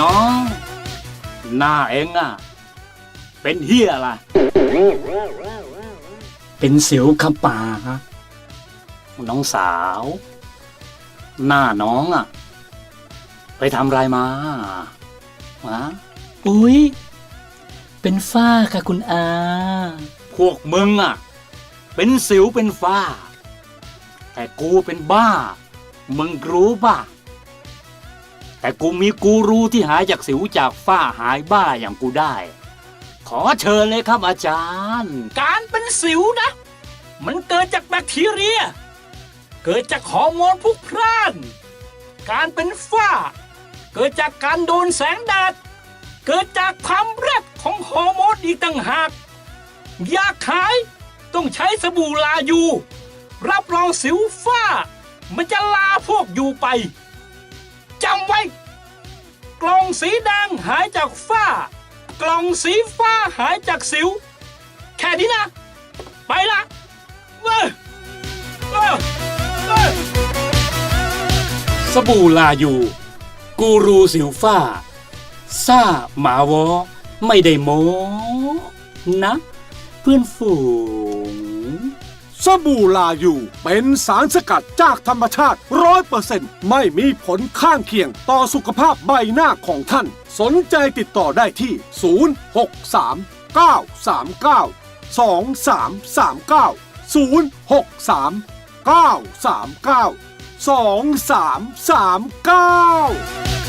น้อง หน้าเองอะ เป็นเฮียอะไร เป็นสิวขป่าครับน้องสาว หน้าน้องอะ ไปทำอะไรมาฮะอุ๊ย เป็นฝ้าค่ะคุณอา พวกมึงอะ เป็นสิวเป็นฝ้า แต่กูเป็นบ้า มึงรู้ป่ะ แต่กูมีกูรู้ที่หายจากสิวจากฝ้าหายบ้าอย่างกูได้ ขอเชิญเลยครับอาจารย์ การเป็นสิวนะ มันเกิดจากแบคทีเรีย เกิดจากฮอร์โมนพลุกพล่าน การเป็นฝ้า เกิดจากการโดนแสงแดด เกิดจากความแรดของฮอร์โมนอีกต่างหาก อยากขายต้องใช้สบู่ลายู รับรองสิวฝ้า มันจะลาพวกอยู่ไป จำไว้ กล่องสีแดงหายจากฝ้า กล่องสีฟ้าหายจากสิว แค่นี้นะ ไปละเว้ยเว้ยเว้ยสบู่ลายูกูรูสิวฝ้า ซ่าหมาวอ ไม่ได้โมนะ เพื่อนฝูง สบู่ลายูเป็นสารสกัดจากธรรมชาติร้อยเปอร์เซ็นต์ไม่มีผลข้างเคียงต่อสุขภาพใบหน้าของท่าน สนใจติดต่อได้ที่ 063 939 2339 063 939 2339